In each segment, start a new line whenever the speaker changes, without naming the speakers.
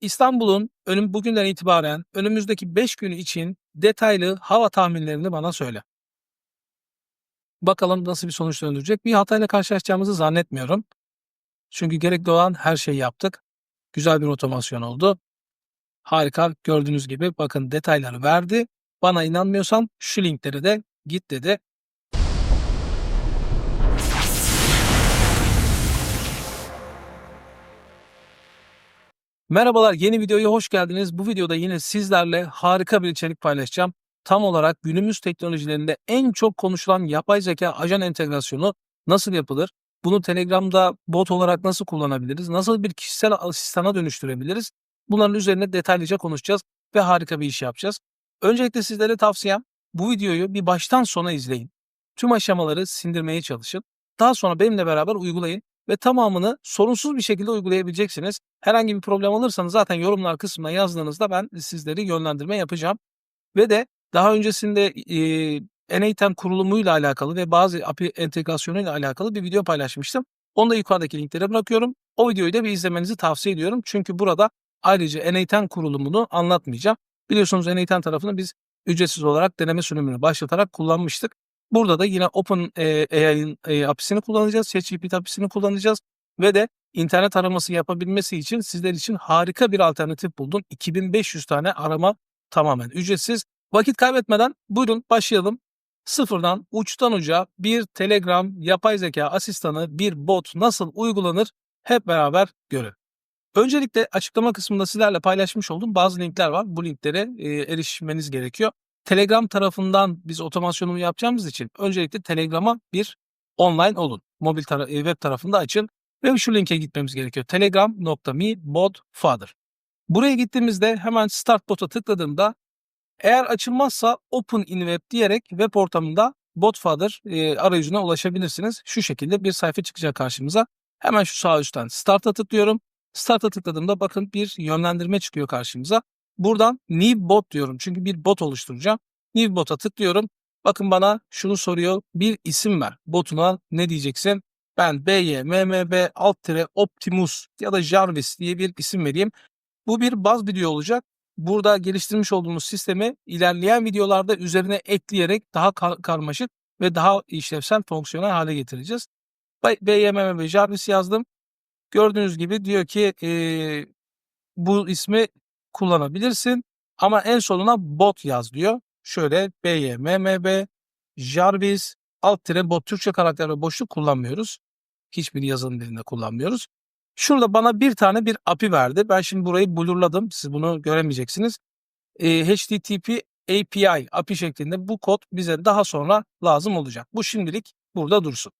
İstanbul'un önüm bugünden itibaren önümüzdeki 5 gün için detaylı hava tahminlerini bana söyle. Bakalım nasıl bir sonuç döndürecek. Bir hatayla karşılaşacağımızı zannetmiyorum. Çünkü gerekli olan her şeyi yaptık. Güzel bir otomasyon oldu. Harika. Gördüğünüz gibi bakın detayları verdi. Bana inanmıyorsan şu linkleri de git dedi. Merhabalar, yeni videoya hoş geldiniz. Bu videoda yine sizlerle harika bir içerik paylaşacağım. Tam olarak günümüz teknolojilerinde en çok konuşulan yapay zeka ajan entegrasyonu nasıl yapılır? Bunu Telegram'da bot olarak nasıl kullanabiliriz? Nasıl bir kişisel asistana dönüştürebiliriz? Bunların üzerine detaylıca konuşacağız ve harika bir iş yapacağız. Öncelikle sizlere tavsiyem bu videoyu bir baştan sona izleyin. Tüm aşamaları sindirmeye çalışın. Daha sonra benimle beraber uygulayın ve tamamını sorunsuz bir şekilde uygulayabileceksiniz. Herhangi bir problem alırsanız zaten yorumlar kısmına yazdığınızda ben sizleri yönlendirme yapacağım. Ve de daha öncesinde e, N8 kurulumuyla alakalı ve bazı API entegrasyonuyla alakalı bir video paylaşmıştım. Onu da yukarıdaki linklere bırakıyorum. O videoyu da bir izlemenizi tavsiye ediyorum. Çünkü burada ayrıca N8 kurulumunu anlatmayacağım. Biliyorsunuz N8 tarafını biz ücretsiz olarak deneme sürümünü başlatarak kullanmıştık. Burada da yine Open AI'ın e, API'sini kullanacağız, ChatGPT API'sini kullanacağız ve de internet araması yapabilmesi için sizler için harika bir alternatif buldum. 2500 tane arama tamamen ücretsiz. Vakit kaybetmeden buyurun başlayalım. Sıfırdan uçtan uca bir Telegram yapay zeka asistanı, bir bot nasıl uygulanır hep beraber görelim. Öncelikle açıklama kısmında sizlerle paylaşmış olduğum bazı linkler var. Bu linklere e, erişmeniz gerekiyor. Telegram tarafından biz otomasyonumu yapacağımız için öncelikle Telegram'a bir online olun. Mobil tara e, web tarafında açın ve şu linke gitmemiz gerekiyor. telegram.me bot father. Buraya gittiğimizde hemen start bot'a tıkladığımda eğer açılmazsa open in web diyerek web ortamında botfather e, arayüzüne ulaşabilirsiniz. Şu şekilde bir sayfa çıkacak karşımıza. Hemen şu sağ üstten start'a tıklıyorum. Start'a tıkladığımda bakın bir yönlendirme çıkıyor karşımıza. Buradan new bot diyorum. Çünkü bir bot oluşturacağım. New bot'a tıklıyorum. Bakın bana şunu soruyor. Bir isim ver. Botuna ne diyeceksin? Ben BYMMB alt tire Optimus ya da Jarvis diye bir isim vereyim. Bu bir baz video olacak. Burada geliştirmiş olduğumuz sistemi ilerleyen videolarda üzerine ekleyerek daha kar karmaşık ve daha işlevsel fonksiyonel hale getireceğiz. BYMMB Jarvis yazdım. Gördüğünüz gibi diyor ki e, bu ismi kullanabilirsin ama en sonuna bot yaz diyor. Şöyle BYMMB Jarvis alt tire bot Türkçe karakter boşluk kullanmıyoruz. Hiçbir yazılım dilinde kullanmıyoruz. Şurada bana bir tane bir API verdi. Ben şimdi burayı blurladım. Siz bunu göremeyeceksiniz. E, HTTP API API şeklinde bu kod bize daha sonra lazım olacak. Bu şimdilik burada dursun.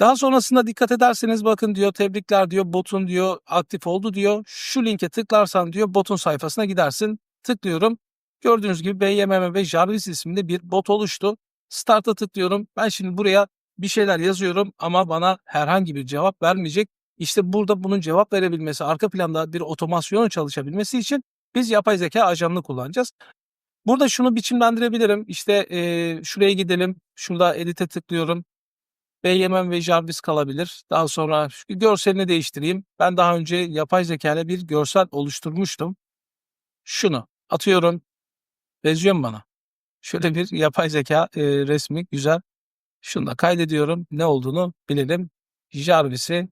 Daha sonrasında dikkat ederseniz bakın diyor tebrikler diyor botun diyor aktif oldu diyor. Şu linke tıklarsan diyor botun sayfasına gidersin. Tıklıyorum. Gördüğünüz gibi BYMM Jarvis isminde bir bot oluştu. Start'a tıklıyorum. Ben şimdi buraya bir şeyler yazıyorum ama bana herhangi bir cevap vermeyecek. İşte burada bunun cevap verebilmesi, arka planda bir otomasyonun çalışabilmesi için biz yapay zeka ajanını kullanacağız. Burada şunu biçimlendirebilirim. İşte e, şuraya gidelim. Şurada edit'e tıklıyorum. BYM ve Jarvis kalabilir. Daha sonra şu görselini değiştireyim. Ben daha önce yapay zeka bir görsel oluşturmuştum. Şunu atıyorum. Benziyor bana? Şöyle bir yapay zeka e, resmi güzel. Şunu da kaydediyorum. Ne olduğunu bilelim. Jarvis'i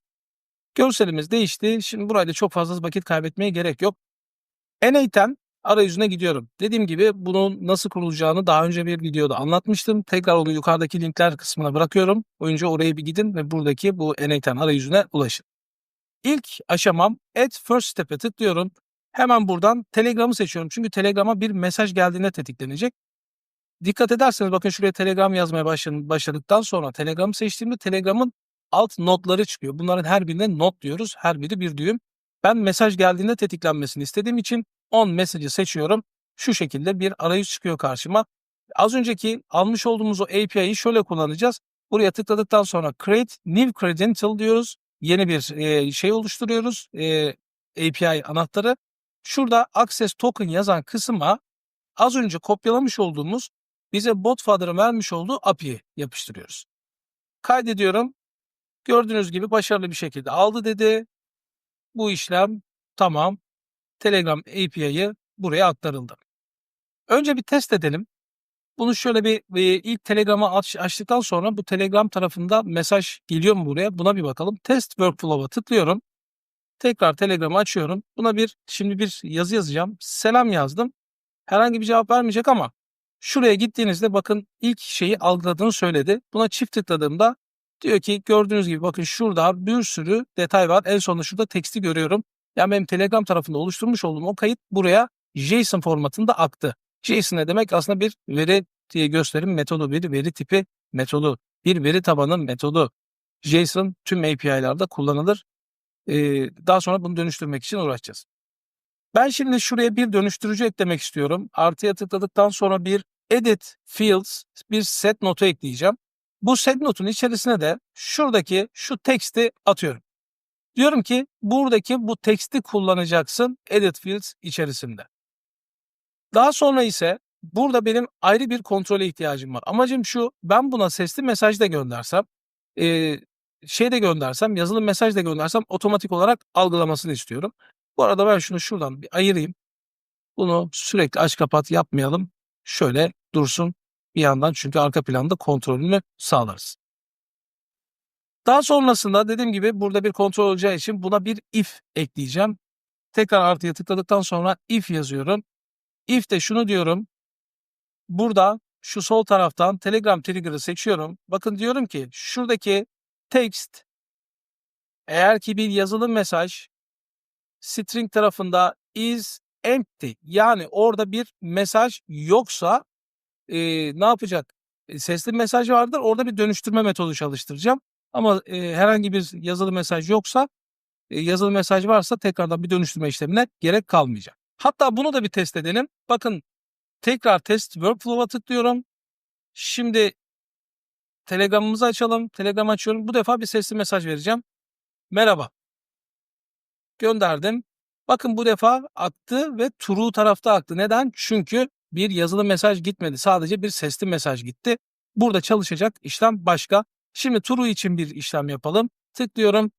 Görselimiz değişti. Şimdi burayla çok fazla vakit kaybetmeye gerek yok. N8'ten arayüzüne gidiyorum. Dediğim gibi bunun nasıl kurulacağını daha önce bir videoda anlatmıştım. Tekrar onu yukarıdaki linkler kısmına bırakıyorum. Oyuncu oraya bir gidin ve buradaki bu N8 arayüzüne ulaşın. İlk aşamam Add First Step'e tıklıyorum. Hemen buradan Telegram'ı seçiyorum. Çünkü Telegram'a bir mesaj geldiğinde tetiklenecek. Dikkat ederseniz bakın şuraya Telegram yazmaya başladıktan sonra Telegram'ı seçtiğimde Telegram'ın alt notları çıkıyor. Bunların her birine not diyoruz. Her biri bir düğüm. Ben mesaj geldiğinde tetiklenmesini istediğim için on message'ı seçiyorum. Şu şekilde bir arayüz çıkıyor karşıma. Az önceki almış olduğumuz o API'yi şöyle kullanacağız. Buraya tıkladıktan sonra create new credential diyoruz. Yeni bir şey oluşturuyoruz. API anahtarı. Şurada access token yazan kısma az önce kopyalamış olduğumuz bize bot father'ın vermiş olduğu API'yi yapıştırıyoruz. Kaydediyorum. Gördüğünüz gibi başarılı bir şekilde aldı dedi. Bu işlem tamam. Telegram API'yi buraya aktarıldı. Önce bir test edelim. Bunu şöyle bir, bir ilk Telegram'ı aç, açtıktan sonra bu Telegram tarafında mesaj geliyor mu buraya? Buna bir bakalım. Test Workflow'a tıklıyorum. Tekrar Telegram'ı açıyorum. Buna bir şimdi bir yazı yazacağım. Selam yazdım. Herhangi bir cevap vermeyecek ama şuraya gittiğinizde bakın ilk şeyi algıladığını söyledi. Buna çift tıkladığımda diyor ki gördüğünüz gibi bakın şurada bir sürü detay var. En sonunda şurada teksti görüyorum. Yani benim Telegram tarafında oluşturmuş olduğum o kayıt buraya JSON formatında aktı. JSON ne demek? Aslında bir veri diye gösterim metodu, bir veri tipi metodu, bir veri tabanı metodu. JSON tüm API'larda kullanılır. Ee, daha sonra bunu dönüştürmek için uğraşacağız. Ben şimdi şuraya bir dönüştürücü eklemek istiyorum. Artıya tıkladıktan sonra bir edit fields, bir set notu ekleyeceğim. Bu set notun içerisine de şuradaki şu teksti atıyorum. Diyorum ki buradaki bu teksti kullanacaksın edit fields içerisinde. Daha sonra ise burada benim ayrı bir kontrole ihtiyacım var. Amacım şu ben buna sesli mesaj da göndersem e, şey de göndersem yazılı mesaj da göndersem otomatik olarak algılamasını istiyorum. Bu arada ben şunu şuradan bir ayırayım. Bunu sürekli aç kapat yapmayalım. Şöyle dursun bir yandan çünkü arka planda kontrolünü sağlarız. Daha sonrasında dediğim gibi burada bir kontrol olacağı için buna bir if ekleyeceğim. Tekrar artıya tıkladıktan sonra if yazıyorum. If de şunu diyorum. Burada şu sol taraftan Telegram trigger'ı seçiyorum. Bakın diyorum ki şuradaki text eğer ki bir yazılı mesaj string tarafında is empty yani orada bir mesaj yoksa e, ne yapacak? Sesli mesaj vardır orada bir dönüştürme metodu çalıştıracağım. Ama e, herhangi bir yazılı mesaj yoksa e, yazılı mesaj varsa tekrardan bir dönüştürme işlemine gerek kalmayacak. Hatta bunu da bir test edelim. Bakın tekrar test workflow'a tıklıyorum. Şimdi Telegram'ımızı açalım. Telegram açıyorum. Bu defa bir sesli mesaj vereceğim. Merhaba. Gönderdim. Bakın bu defa aktı ve true tarafta aktı. Neden? Çünkü bir yazılı mesaj gitmedi. Sadece bir sesli mesaj gitti. Burada çalışacak işlem başka. Şimdi true için bir işlem yapalım. Tıklıyorum.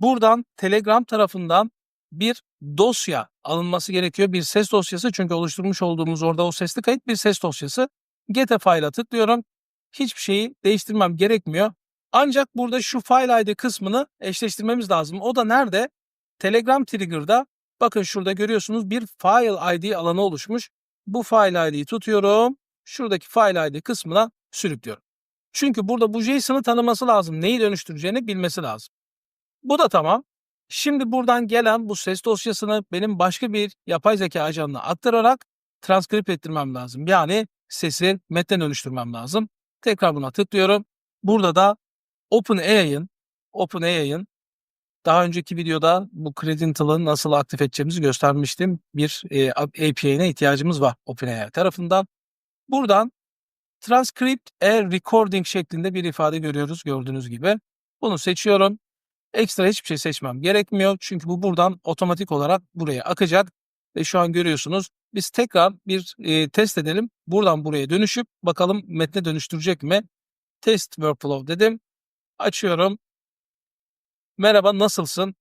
Buradan Telegram tarafından bir dosya alınması gerekiyor. Bir ses dosyası çünkü oluşturmuş olduğumuz orada o sesli kayıt bir ses dosyası. Get'e file'a tıklıyorum. Hiçbir şeyi değiştirmem gerekmiyor. Ancak burada şu file ID kısmını eşleştirmemiz lazım. O da nerede? Telegram Trigger'da bakın şurada görüyorsunuz bir file ID alanı oluşmuş. Bu file ID'yi tutuyorum. Şuradaki file ID kısmına sürüklüyorum. Çünkü burada bu JSON'ı tanıması lazım. Neyi dönüştüreceğini bilmesi lazım. Bu da tamam. Şimdi buradan gelen bu ses dosyasını benim başka bir yapay zeka ajanına aktararak transkript ettirmem lazım. Yani sesi metne dönüştürmem lazım. Tekrar buna tıklıyorum. Burada da OpenAI'ın OpenAI'ın daha önceki videoda bu Credential'ı nasıl aktif edeceğimizi göstermiştim. Bir e, API'ne ihtiyacımız var OpenAI tarafından. Buradan transcript a recording şeklinde bir ifade görüyoruz gördüğünüz gibi. Bunu seçiyorum. Ekstra hiçbir şey seçmem gerekmiyor. Çünkü bu buradan otomatik olarak buraya akacak. Ve şu an görüyorsunuz. Biz tekrar bir e, test edelim. Buradan buraya dönüşüp bakalım metne dönüştürecek mi? Test workflow dedim. Açıyorum. Merhaba nasılsın?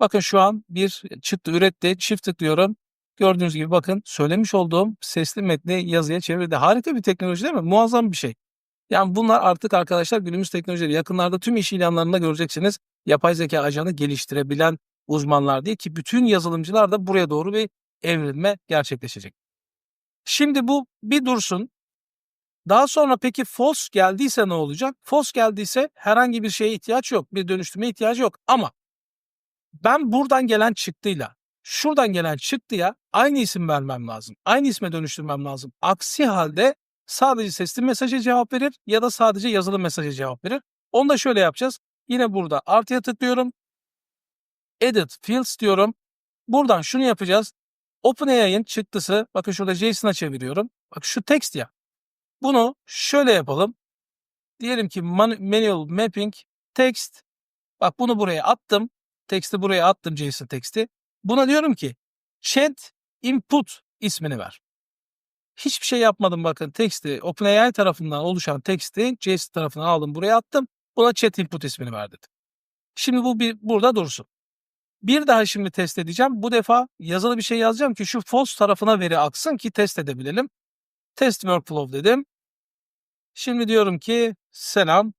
Bakın şu an bir çıktı üretti. Çift tıklıyorum. Gördüğünüz gibi bakın söylemiş olduğum sesli metni yazıya çevirdi. Harika bir teknoloji değil mi? Muazzam bir şey. Yani bunlar artık arkadaşlar günümüz teknolojileri. Yakınlarda tüm iş ilanlarında göreceksiniz. Yapay zeka ajanı geliştirebilen uzmanlar diye ki bütün yazılımcılar da buraya doğru bir evrilme gerçekleşecek. Şimdi bu bir dursun. Daha sonra peki false geldiyse ne olacak? False geldiyse herhangi bir şeye ihtiyaç yok. Bir dönüştürme ihtiyacı yok. Ama ben buradan gelen çıktıyla şuradan gelen çıktıya aynı isim vermem lazım. Aynı isme dönüştürmem lazım. Aksi halde sadece sesli mesaja cevap verir ya da sadece yazılı mesaja cevap verir. Onu da şöyle yapacağız. Yine burada artıya tıklıyorum. Edit Fields diyorum. Buradan şunu yapacağız. OpenAI'ın çıktısı bakın şurada JSON'a çeviriyorum. Bak şu text ya. Bunu şöyle yapalım. Diyelim ki manual mapping text. Bak bunu buraya attım. Text'i buraya attım JSON text'i. Buna diyorum ki chat input ismini ver. Hiçbir şey yapmadım bakın text'i OpenAI tarafından oluşan text'i JSON tarafına aldım buraya attım. Buna chat input ismini ver dedim. Şimdi bu bir burada dursun. Bir daha şimdi test edeceğim. Bu defa yazılı bir şey yazacağım ki şu false tarafına veri aksın ki test edebilelim. Test workflow dedim. Şimdi diyorum ki selam,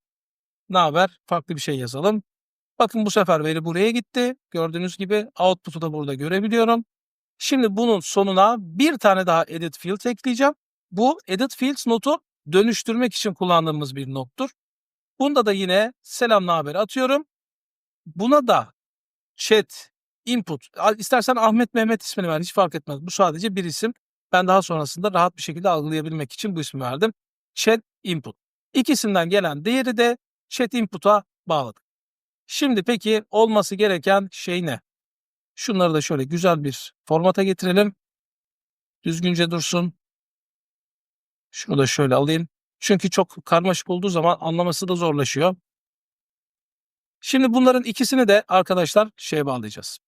ne haber? Farklı bir şey yazalım. Bakın bu sefer veri buraya gitti. Gördüğünüz gibi output'u da burada görebiliyorum. Şimdi bunun sonuna bir tane daha edit field ekleyeceğim. Bu edit fields notu dönüştürmek için kullandığımız bir nottur. Bunda da yine selam haber atıyorum. Buna da chat input istersen Ahmet Mehmet ismini ver hiç fark etmez. Bu sadece bir isim. Ben daha sonrasında rahat bir şekilde algılayabilmek için bu ismi verdim. Chat input. İkisinden gelen değeri de chat input'a bağladık. Şimdi peki olması gereken şey ne? Şunları da şöyle güzel bir formata getirelim. Düzgünce dursun. Şunu da şöyle alayım. Çünkü çok karmaşık olduğu zaman anlaması da zorlaşıyor. Şimdi bunların ikisini de arkadaşlar şeye bağlayacağız.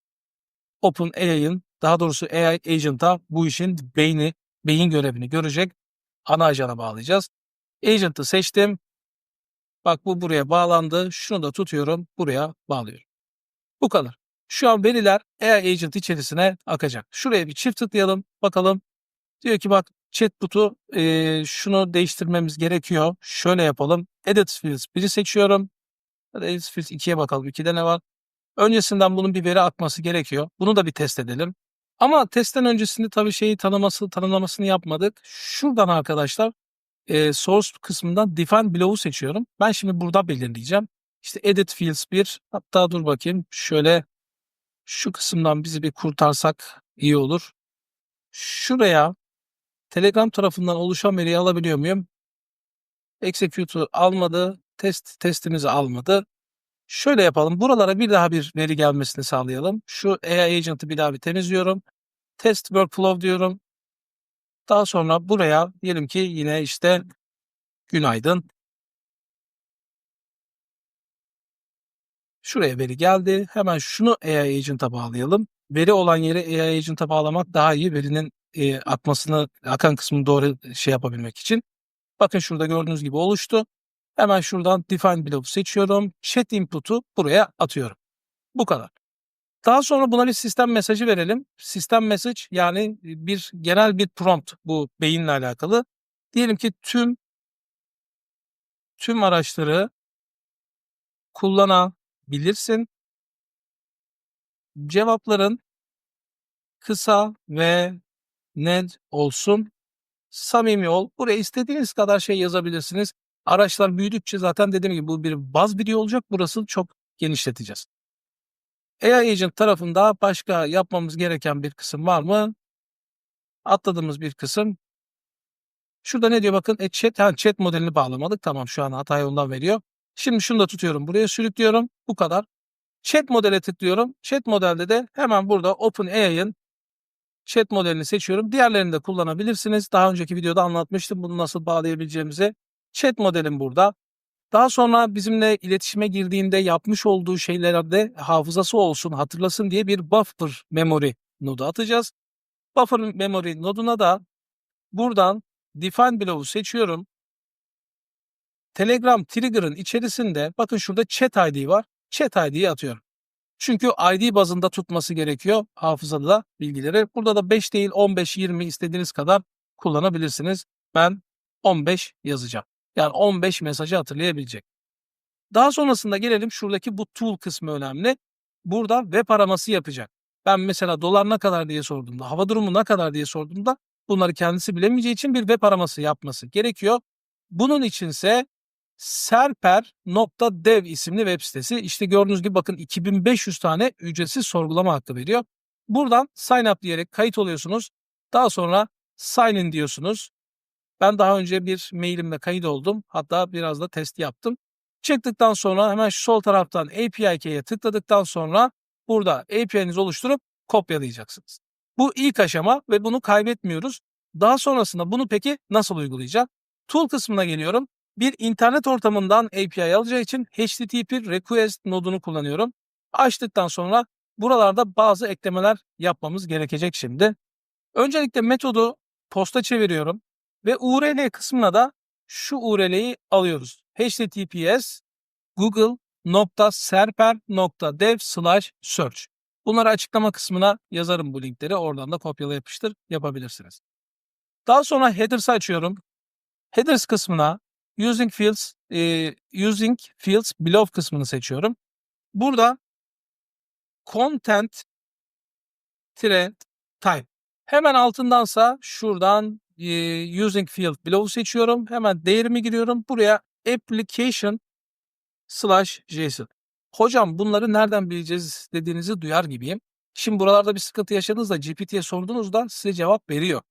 OpenAI'ın daha doğrusu AI Agent'a bu işin beyni, beyin görevini görecek ana ajana bağlayacağız. Agent'ı seçtim. Bak bu buraya bağlandı. Şunu da tutuyorum. Buraya bağlıyorum. Bu kadar. Şu an veriler AI Agent içerisine akacak. Şuraya bir çift tıklayalım. Bakalım. Diyor ki bak chatbot'u e, şunu değiştirmemiz gerekiyor. Şöyle yapalım. Edit Fields 1'i seçiyorum. Edit Fields 2'ye bakalım. 2'de ne var? Öncesinden bunun bir veri akması gerekiyor. Bunu da bir test edelim. Ama testten öncesinde tabii şeyi tanıması, tanımlamasını yapmadık. Şuradan arkadaşlar e, source kısmından define below'u seçiyorum. Ben şimdi burada belirleyeceğim. İşte edit fields 1 hatta dur bakayım şöyle şu kısımdan bizi bir kurtarsak iyi olur. Şuraya Telegram tarafından oluşan veriyi alabiliyor muyum? Execute'u almadı. Test testimizi almadı. Şöyle yapalım. Buralara bir daha bir veri gelmesini sağlayalım. Şu AI Agent'ı bir daha bir temizliyorum. Test workflow diyorum. Daha sonra buraya diyelim ki yine işte günaydın. Şuraya veri geldi. Hemen şunu AI Agent'a bağlayalım. Veri olan yere AI Agent'a bağlamak daha iyi. Verinin e, akmasını, akan kısmını doğru şey yapabilmek için. Bakın şurada gördüğünüz gibi oluştu. Hemen şuradan Define Below seçiyorum. Chat input'u buraya atıyorum. Bu kadar. Daha sonra buna bir sistem mesajı verelim. Sistem mesaj yani bir genel bir prompt bu beyinle alakalı. Diyelim ki tüm tüm araçları kullanabilirsin. Cevapların kısa ve net olsun. Samimi ol. Buraya istediğiniz kadar şey yazabilirsiniz. Araçlar büyüdükçe zaten dediğim gibi bu bir baz video olacak. Burası çok genişleteceğiz. AI Agent tarafında başka yapmamız gereken bir kısım var mı? Atladığımız bir kısım. Şurada ne diyor bakın e, chat, ha, chat modelini bağlamadık. Tamam şu an hatayı ondan veriyor. Şimdi şunu da tutuyorum. Buraya sürüklüyorum. Bu kadar. Chat modele tıklıyorum. Chat modelde de hemen burada OpenAI'ın chat modelini seçiyorum. Diğerlerini de kullanabilirsiniz. Daha önceki videoda anlatmıştım bunu nasıl bağlayabileceğimizi. Chat modelim burada. Daha sonra bizimle iletişime girdiğinde yapmış olduğu şeylerde hafızası olsun, hatırlasın diye bir buffer memory nodu atacağız. Buffer memory noduna da buradan define below'u seçiyorum. Telegram trigger'ın içerisinde bakın şurada chat ID var. Chat ID'yi atıyorum. Çünkü ID bazında tutması gerekiyor hafızada da bilgileri. Burada da 5 değil 15, 20 istediğiniz kadar kullanabilirsiniz. Ben 15 yazacağım. Yani 15 mesajı hatırlayabilecek. Daha sonrasında gelelim şuradaki bu tool kısmı önemli. Burada web araması yapacak. Ben mesela dolar ne kadar diye sorduğumda, hava durumu ne kadar diye sorduğumda bunları kendisi bilemeyeceği için bir web araması yapması gerekiyor. Bunun içinse serper.dev isimli web sitesi. İşte gördüğünüz gibi bakın 2500 tane ücretsiz sorgulama hakkı veriyor. Buradan sign up diyerek kayıt oluyorsunuz. Daha sonra sign in diyorsunuz. Ben daha önce bir mailimle kayıt oldum. Hatta biraz da test yaptım. Çıktıktan sonra hemen şu sol taraftan API key'e tıkladıktan sonra burada API'nizi oluşturup kopyalayacaksınız. Bu ilk aşama ve bunu kaybetmiyoruz. Daha sonrasında bunu peki nasıl uygulayacağım? Tool kısmına geliyorum. Bir internet ortamından API alacağı için HTTP request nodunu kullanıyorum. Açtıktan sonra buralarda bazı eklemeler yapmamız gerekecek şimdi. Öncelikle metodu posta çeviriyorum. Ve URL kısmına da şu URL'yi alıyoruz. https google.serper.dev slash search. Bunları açıklama kısmına yazarım bu linkleri. Oradan da kopyala yapıştır yapabilirsiniz. Daha sonra headers'ı açıyorum. Headers kısmına using fields e, using fields below kısmını seçiyorum. Burada content tire type. Hemen altındansa şuradan using field below seçiyorum. Hemen değerimi giriyorum. Buraya application slash json. Hocam bunları nereden bileceğiz dediğinizi duyar gibiyim. Şimdi buralarda bir sıkıntı yaşadığınızda GPT'ye sorduğunuzda size cevap veriyor.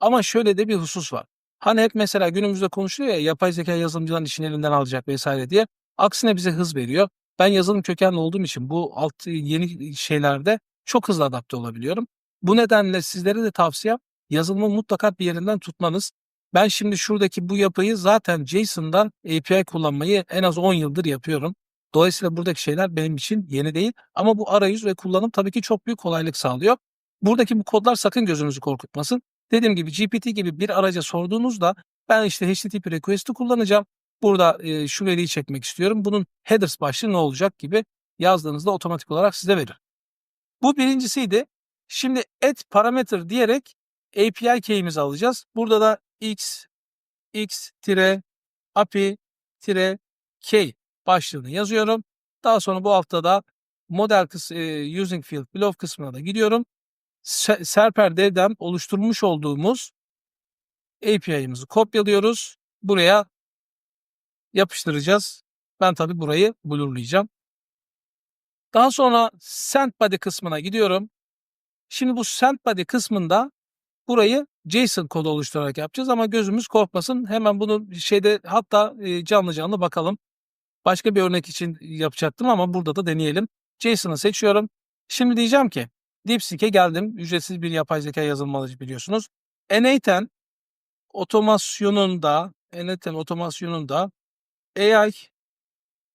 Ama şöyle de bir husus var. Hani hep mesela günümüzde konuşuluyor ya yapay zeka yazılımcıların işini elinden alacak vesaire diye. Aksine bize hız veriyor. Ben yazılım kökenli olduğum için bu alt yeni şeylerde çok hızlı adapte olabiliyorum. Bu nedenle sizlere de tavsiyem yazılımı mutlaka bir yerinden tutmanız. Ben şimdi şuradaki bu yapıyı zaten JSON'dan API kullanmayı en az 10 yıldır yapıyorum. Dolayısıyla buradaki şeyler benim için yeni değil ama bu arayüz ve kullanım tabii ki çok büyük kolaylık sağlıyor. Buradaki bu kodlar sakın gözünüzü korkutmasın. Dediğim gibi GPT gibi bir araca sorduğunuzda ben işte HTTP request'i kullanacağım. Burada e, şu veriyi çekmek istiyorum. Bunun headers başlığı ne olacak gibi yazdığınızda otomatik olarak size verir. Bu birincisiydi. Şimdi add parameter diyerek API key'imizi alacağız. Burada da x x API key başlığını yazıyorum. Daha sonra bu haftada model kıs e, using field below kısmına da gidiyorum. Serper devden oluşturmuş olduğumuz API'mizi kopyalıyoruz. Buraya yapıştıracağız. Ben tabi burayı blurlayacağım. Daha sonra send body kısmına gidiyorum. Şimdi bu send body kısmında burayı JSON kodu oluşturarak yapacağız ama gözümüz korkmasın. Hemen bunu şeyde hatta canlı canlı bakalım. Başka bir örnek için yapacaktım ama burada da deneyelim. JSON'ı seçiyorum. Şimdi diyeceğim ki DeepSeek'e geldim. Ücretsiz bir yapay zeka yazılımı biliyorsunuz. N8 otomasyonunda N8 otomasyonunda AI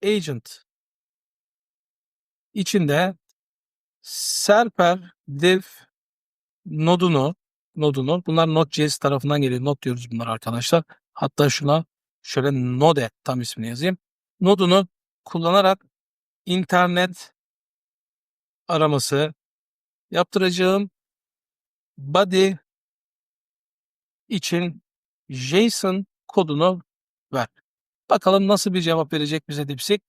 agent içinde Serper dev nodunu nodunu bunlar Node.js tarafından geliyor. Node diyoruz bunlar arkadaşlar. Hatta şuna şöyle Node tam ismini yazayım. Nodunu kullanarak internet araması yaptıracağım body için JSON kodunu ver. Bakalım nasıl bir cevap verecek bize DeepSeek.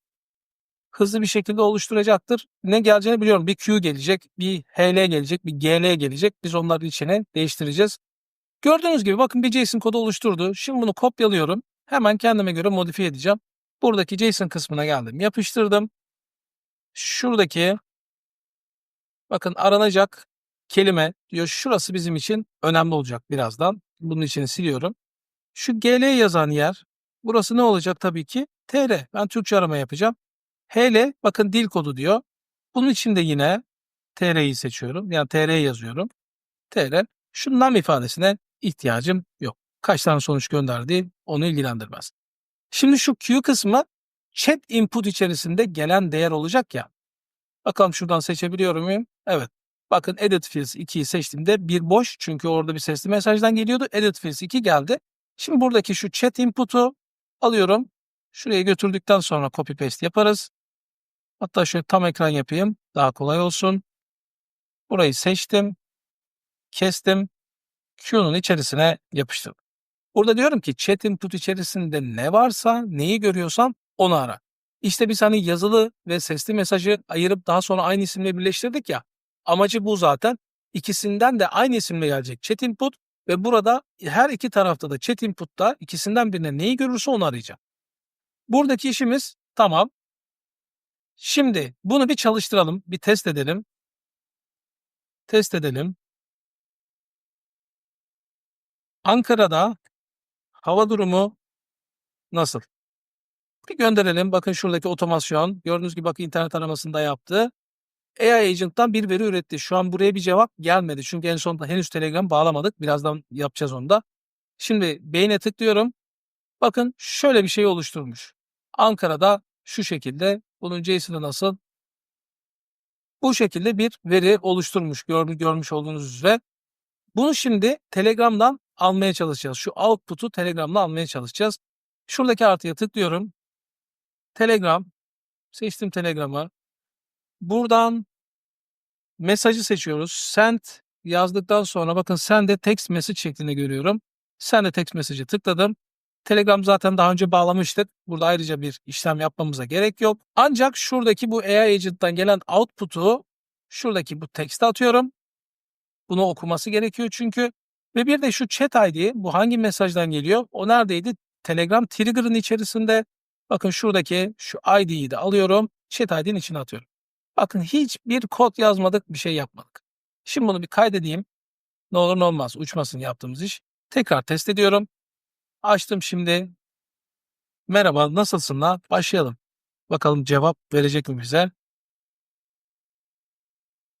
Hızlı bir şekilde oluşturacaktır. Ne geleceğini biliyorum. Bir Q gelecek, bir HL gelecek, bir GL gelecek. Biz onların içine değiştireceğiz. Gördüğünüz gibi bakın bir JSON kodu oluşturdu. Şimdi bunu kopyalıyorum. Hemen kendime göre modifiye edeceğim. Buradaki JSON kısmına geldim. Yapıştırdım. Şuradaki bakın aranacak kelime diyor. Şurası bizim için önemli olacak birazdan. Bunun için siliyorum. Şu GL yazan yer burası ne olacak tabii ki? TR. Ben Türkçe arama yapacağım. HL bakın dil kodu diyor. Bunun için de yine TR'yi seçiyorum. Yani TR yazıyorum. TR. Şu nam ifadesine ihtiyacım yok. Kaç tane sonuç gönderdi onu ilgilendirmez. Şimdi şu Q kısmı chat input içerisinde gelen değer olacak ya. Bakalım şuradan seçebiliyor muyum? Evet. Bakın edit fields 2'yi seçtiğimde bir boş çünkü orada bir sesli mesajdan geliyordu. Edit fields 2 geldi. Şimdi buradaki şu chat input'u alıyorum. Şuraya götürdükten sonra copy paste yaparız. Hatta şöyle tam ekran yapayım. Daha kolay olsun. Burayı seçtim. Kestim. Q'nun içerisine yapıştırdım. Burada diyorum ki chat input içerisinde ne varsa, neyi görüyorsam onu ara. İşte biz hani yazılı ve sesli mesajı ayırıp daha sonra aynı isimle birleştirdik ya. Amacı bu zaten. İkisinden de aynı isimle gelecek chat input ve burada her iki tarafta da chat input'ta ikisinden birine neyi görürse onu arayacağım. Buradaki işimiz tamam. Şimdi bunu bir çalıştıralım, bir test edelim. Test edelim. Ankara'da hava durumu nasıl? Bir gönderelim. Bakın şuradaki otomasyon. Gördüğünüz gibi bakın internet aramasında yaptı. AI Agent'tan bir veri üretti. Şu an buraya bir cevap gelmedi. Çünkü en sonunda henüz Telegram bağlamadık. Birazdan yapacağız onu da. Şimdi beyne tıklıyorum. Bakın şöyle bir şey oluşturmuş. Ankara'da şu şekilde. Bunun JSON'ı nasıl? Bu şekilde bir veri oluşturmuş. Gör, görmüş olduğunuz üzere. Bunu şimdi Telegram'dan almaya çalışacağız. Şu output'u Telegram'dan almaya çalışacağız. Şuradaki artıya tıklıyorum. Telegram. Seçtim Telegram'ı. Buradan mesajı seçiyoruz. Send yazdıktan sonra bakın send de text message şeklinde görüyorum. Send de text message'e tıkladım. Telegram zaten daha önce bağlamıştık. Burada ayrıca bir işlem yapmamıza gerek yok. Ancak şuradaki bu AI Agent'tan gelen output'u şuradaki bu text'e atıyorum. Bunu okuması gerekiyor çünkü. Ve bir de şu chat ID bu hangi mesajdan geliyor? O neredeydi? Telegram trigger'ın içerisinde. Bakın şuradaki şu ID'yi de alıyorum. Chat ID'nin içine atıyorum. Bakın hiçbir kod yazmadık, bir şey yapmadık. Şimdi bunu bir kaydedeyim. Ne olur ne olmaz uçmasın yaptığımız iş. Tekrar test ediyorum. Açtım şimdi. Merhaba nasılsınla başlayalım. Bakalım cevap verecek mi bize?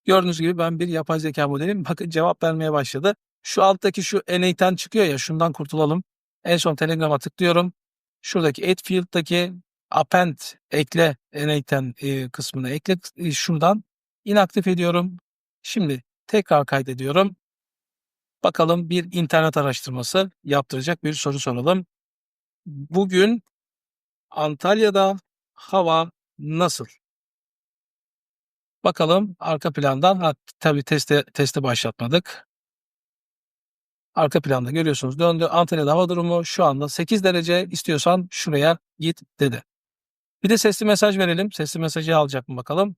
Gördüğünüz gibi ben bir yapay zeka modelim. Bakın cevap vermeye başladı. Şu alttaki şu enate'ten çıkıyor ya şundan kurtulalım. En son Telegram'a tıklıyorum. Şuradaki add field'daki append ekle enate'ten e, kısmını ekle e, şuradan inaktif ediyorum. Şimdi tekrar kaydediyorum. Bakalım bir internet araştırması yaptıracak bir soru soralım. Bugün Antalya'da hava nasıl? Bakalım arka plandan ha, tabii teste, testi başlatmadık. Arka planda görüyorsunuz döndü. Antalya'da hava durumu şu anda 8 derece istiyorsan şuraya git dedi. Bir de sesli mesaj verelim. Sesli mesajı alacak mı bakalım.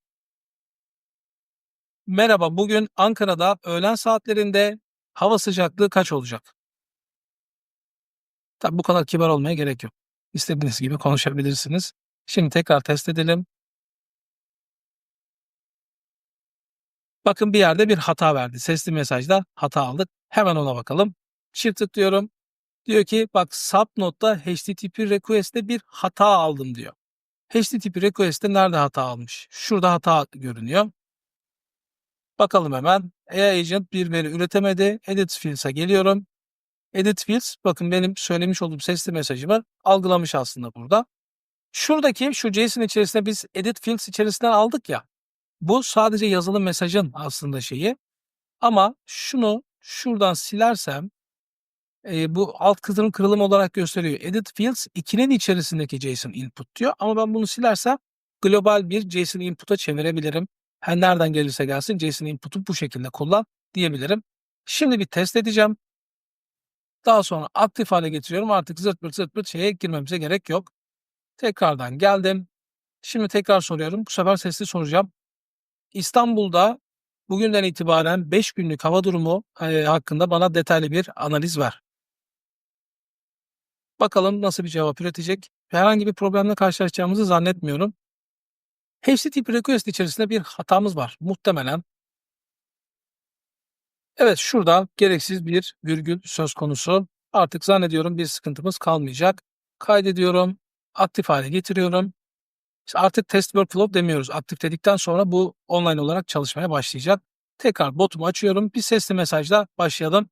Merhaba bugün Ankara'da öğlen saatlerinde hava sıcaklığı kaç olacak? Tabii bu kadar kibar olmaya gerek yok. İstediğiniz gibi konuşabilirsiniz. Şimdi tekrar test edelim. Bakın bir yerde bir hata verdi. Sesli mesajda hata aldık. Hemen ona bakalım. Çift tıklıyorum. Diyor ki bak subnode'da HTTP request'te bir hata aldım diyor. HTTP request'te nerede hata almış? Şurada hata görünüyor. Bakalım hemen. AI Agent bir veri üretemedi. Edit Fields'a geliyorum. Edit Fields bakın benim söylemiş olduğum sesli mesajımı algılamış aslında burada. Şuradaki şu JSON içerisinde biz Edit Fields içerisinden aldık ya. Bu sadece yazılı mesajın aslında şeyi. Ama şunu şuradan silersem e, bu alt kısım kırılım olarak gösteriyor. Edit Fields 2'nin içerisindeki JSON input diyor. Ama ben bunu silersem global bir JSON input'a çevirebilirim. Her nereden gelirse gelsin JSON input'u bu şekilde kullan diyebilirim. Şimdi bir test edeceğim. Daha sonra aktif hale getiriyorum. Artık zırt pırt zırt pırt şeye girmemize gerek yok. Tekrardan geldim. Şimdi tekrar soruyorum. Bu sefer sesli soracağım. İstanbul'da bugünden itibaren 5 günlük hava durumu e, hakkında bana detaylı bir analiz ver. Bakalım nasıl bir cevap üretecek. Herhangi bir problemle karşılaşacağımızı zannetmiyorum. HTTP request içerisinde bir hatamız var. Muhtemelen. Evet şurada gereksiz bir virgül söz konusu. Artık zannediyorum bir sıkıntımız kalmayacak. Kaydediyorum. Aktif hale getiriyorum. İşte artık test workflow demiyoruz. Aktif dedikten sonra bu online olarak çalışmaya başlayacak. Tekrar botumu açıyorum. Bir sesli mesajla başlayalım.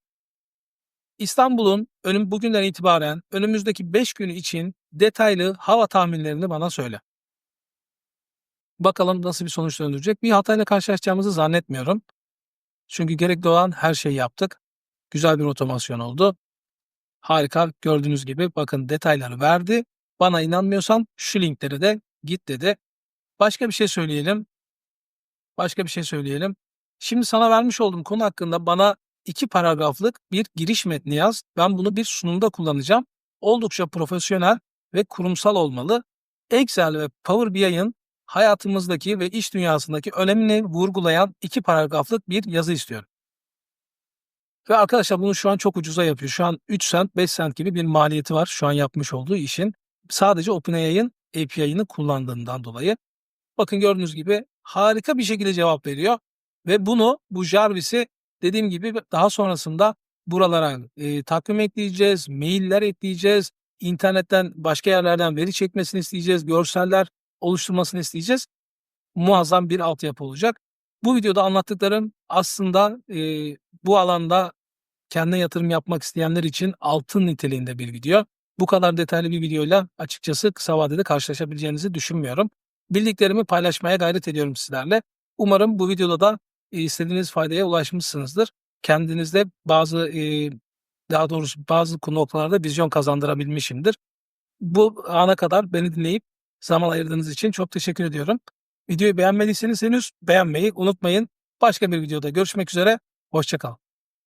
İstanbul'un önüm bugünden itibaren önümüzdeki 5 günü için detaylı hava tahminlerini bana söyle. Bakalım nasıl bir sonuç döndürecek. Bir hatayla karşılaşacağımızı zannetmiyorum. Çünkü gerekli olan her şeyi yaptık. Güzel bir otomasyon oldu. Harika gördüğünüz gibi bakın detayları verdi. Bana inanmıyorsan şu linklere de git dedi. Başka bir şey söyleyelim. Başka bir şey söyleyelim. Şimdi sana vermiş olduğum konu hakkında bana iki paragraflık bir giriş metni yaz. Ben bunu bir sunumda kullanacağım. Oldukça profesyonel ve kurumsal olmalı. Excel ve Power BI'ın hayatımızdaki ve iş dünyasındaki önemini vurgulayan iki paragraflık bir yazı istiyorum. Ve arkadaşlar bunu şu an çok ucuza yapıyor. Şu an 3 cent 5 cent gibi bir maliyeti var şu an yapmış olduğu işin. Sadece OpenAI'ın API'ını kullandığından dolayı. Bakın gördüğünüz gibi harika bir şekilde cevap veriyor. Ve bunu bu Jarvis'i dediğim gibi daha sonrasında buralara e, takvim ekleyeceğiz, mailler ekleyeceğiz, internetten başka yerlerden veri çekmesini isteyeceğiz, görseller oluşturmasını isteyeceğiz. Muazzam bir altyapı olacak. Bu videoda anlattıklarım aslında e, bu alanda kendine yatırım yapmak isteyenler için altın niteliğinde bir video. Bu kadar detaylı bir videoyla açıkçası kısa vadede karşılaşabileceğinizi düşünmüyorum. Bildiklerimi paylaşmaya gayret ediyorum sizlerle. Umarım bu videoda da istediğiniz faydaya ulaşmışsınızdır. Kendinizde bazı daha doğrusu bazı noktalarda vizyon kazandırabilmişimdir. Bu ana kadar beni dinleyip zaman ayırdığınız için çok teşekkür ediyorum. Videoyu beğenmediyseniz henüz beğenmeyi unutmayın. Başka bir videoda görüşmek üzere. Hoşçakalın.